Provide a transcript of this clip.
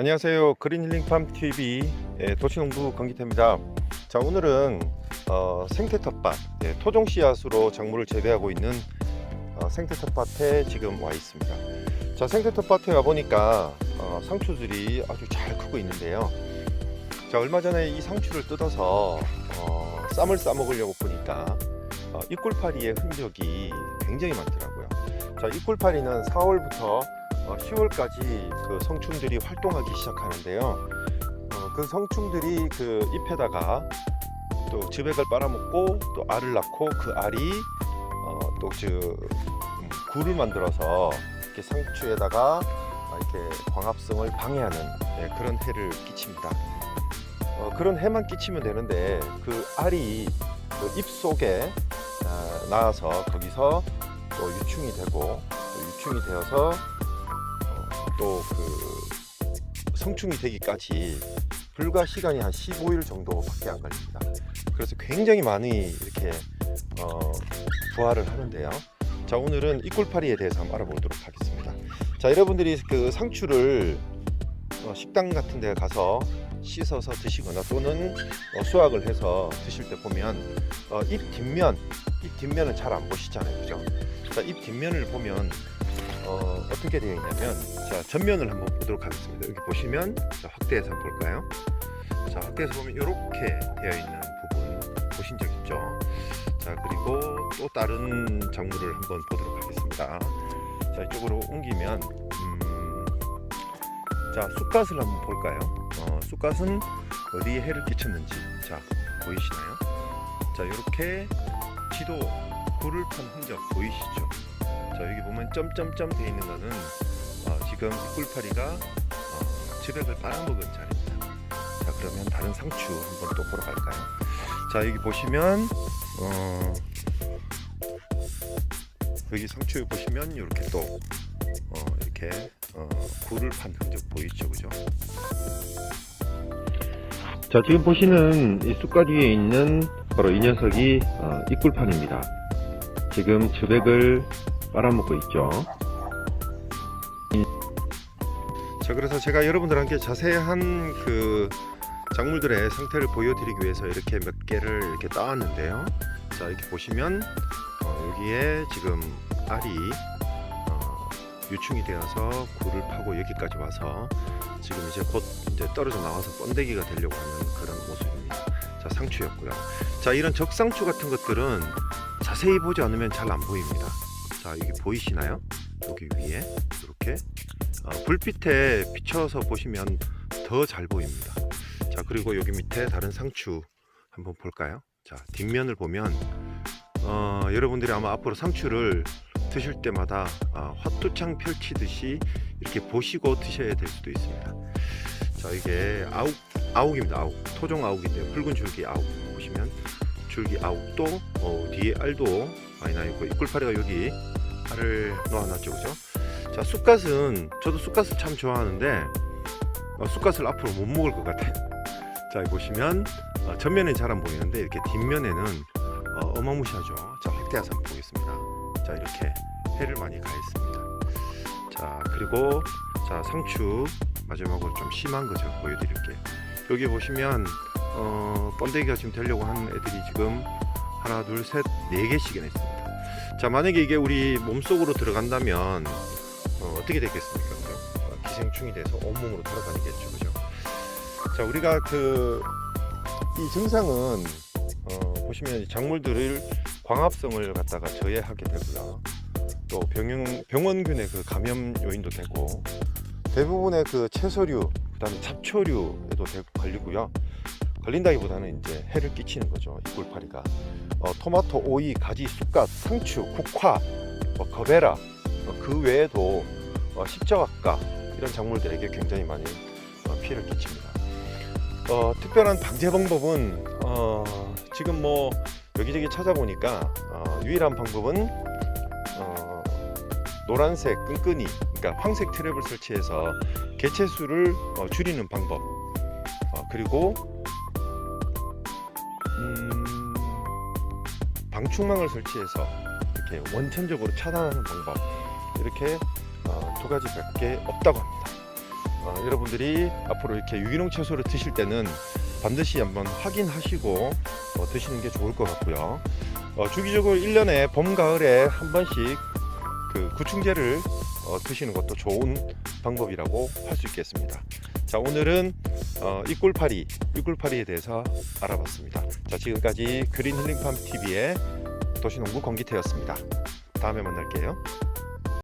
안녕하세요. 그린힐링팜 TV 예, 도시농부 건기태입니다. 자 오늘은 어, 생태 텃밭 예, 토종 씨앗으로 작물을 재배하고 있는 어, 생태 텃밭에 지금 와 있습니다. 자 생태 텃밭에 와 보니까 어, 상추들이 아주 잘 크고 있는데요. 자 얼마 전에 이 상추를 뜯어서 어, 쌈을 싸 먹으려고 보니까 어, 이꿀파리의 흔적이 굉장히 많더라고요. 자 이꿀파리는 4월부터 어, 10월까지 그 성충들이 활동하기 시작하는데요. 어, 그 성충들이 그 잎에다가 또 즙액을 빨아먹고 또 알을 낳고 그 알이 어, 또저 음, 굴을 만들어서 이렇게 상추에다가 아, 이렇게 광합성을 방해하는 예, 그런 해를 끼칩니다. 어, 그런 해만 끼치면 되는데 그 알이 그 잎 속에 아, 나와서 거기서 또 유충이 되고 또 유충이 되어서 또 그 성충이 되기까지 불과 시간이 한 15일 정도밖에 안 걸립니다. 그래서 굉장히 많이 이렇게 어, 부화를 하는데요. 자 오늘은 이꿀파리에 대해서 한번 알아보도록 하겠습니다. 자 여러분들이 그 상추를 어, 식당 같은 데 가서 씻어서 드시거나 또는 어, 수확을 해서 드실 때 보면 어, 잎 뒷면 잎 뒷면은 잘 안 보시잖아요, 그죠? 자, 잎 뒷면을 보면 어, 어떻게 되어 있냐면 자 전면을 한번 보도록 하겠습니다. 여기 보시면 자, 확대해서 볼까요? 자 확대해서 보면 이렇게 되어 있는 부분 보신 적 있죠? 자 그리고 또 다른 작물을 한번 보도록 하겠습니다. 자 이쪽으로 옮기면 음, 자 쑥갓을 한번 볼까요? 어, 쑥갓은 어디에 해를 끼쳤는지 자 보이시나요? 자 이렇게 지도 굴을 판 흔적 보이시죠? 자 여기 보면 점점점 돼 있는 거는 어, 지금 꿀파리가 어, 즙액을 빨아먹은 자리입니다. 자 그러면 다른 상추 한번 또 보러 갈까요? 자 여기 보시면 어, 여기 상추 보시면 이렇게 또 어, 이렇게 어, 굴을 판 흔적 보이죠, 그죠? 자 지금 보시는 이 쑥갓 위에 있는 바로 이 녀석이 어, 이꿀판입니다. 지금 즙액을 빨아먹고 있죠. 자, 그래서 제가 여러분들한테 자세한 그 작물들의 상태를 보여드리기 위해서 이렇게 몇 개를 이렇게 따왔는데요. 자, 이렇게 보시면 어, 여기에 지금 알이 어, 유충이 되어서 굴을 파고 여기까지 와서 지금 이제 곧 이제 떨어져 나와서 번데기가 되려고 하는 그런 모습입니다. 자, 상추였고요. 자, 이런 적상추 같은 것들은 자세히 보지 않으면 잘 안 보입니다. 자 여기 보이시나요? 여기 위에 이렇게 어, 불빛에 비춰서 보시면 더 잘 보입니다. 자 그리고 여기 밑에 다른 상추 한번 볼까요? 자 뒷면을 보면 어, 여러분들이 아마 앞으로 상추를 드실 때마다 어, 화투창 펼치듯이 이렇게 보시고 드셔야 될 수도 있습니다. 자 이게 아욱 아욱입니다. 아욱 토종 아욱인데요. 붉은 줄기 아욱 보시면 줄기 아욱도 어, 뒤에 알도 많이 나 있고 이꿀파리가 여기 알을 놓아놨죠, 그죠? 자, 쑥갓은 저도 쑥갓을 참 좋아하는데 어, 쑥갓을 앞으로 못 먹을 것 같아요. 자, 보시면 어, 전면은 잘안 보이는데 이렇게 뒷면에는 어, 어마무시하죠. 자, 확대해서 한번 보겠습니다. 자, 이렇게 해를 많이 가했습니다. 자, 그리고 자 상추 마지막으로 좀 심한 거 제가 보여드릴게요. 여기 보시면 어, 번데기가 지금 되려고 하는 애들이 지금 하나, 둘, 셋, 네 개씩이나 있습니다. 자, 만약에 이게 우리 몸속으로 들어간다면 어, 떻게 되겠습니까? 어, 기생충이 돼서 온몸으로 돌아다니겠죠, 그죠? 자, 우리가 그 이 증상은 어, 보시면 이 작물들을 광합성을 갖다가 저해하게 되고요. 또 병영, 병원균의 그 감염 요인도 되고 대부분의 그 채소류, 그다음에 잡초류에도 되- 걸리고요. 걸린다기보다는 이제 해를 끼치는 거죠. 이 꿀파리가. 어, 토마토, 오이, 가지, 쑥갓, 상추, 국화, 뭐 거베라 어, 그 외에도 어, 십자각과 이런 작물들에게 굉장히 많이 어, 피해를 끼칩니다. 어, 특별한 방제 방법은 어, 지금 뭐 여기저기 찾아보니까 어, 유일한 방법은 어, 노란색 끈끈이, 그러니까 황색 트랩을 설치해서 개체 수를 어, 줄이는 방법. 어, 그리고 음, 방충망을 설치해서 이렇게 원천적으로 차단하는 방법 이렇게 어, 두 가지밖에 없다고 합니다. 어, 여러분들이 앞으로 이렇게 유기농 채소를 드실 때는 반드시 한번 확인하시고 어, 드시는 게 좋을 것 같고요. 어, 주기적으로 1년에 봄, 가을에 한 번씩 그 구충제를 어, 드시는 것도 좋은 방법이라고 할 수 있겠습니다. 자, 오늘은 어, 이꿀파리, 이꿀파리에 대해서 알아봤습니다. 자, 지금까지 그린 힐링팜 TV의 도시농부 권기태였습니다. 다음에 만날게요.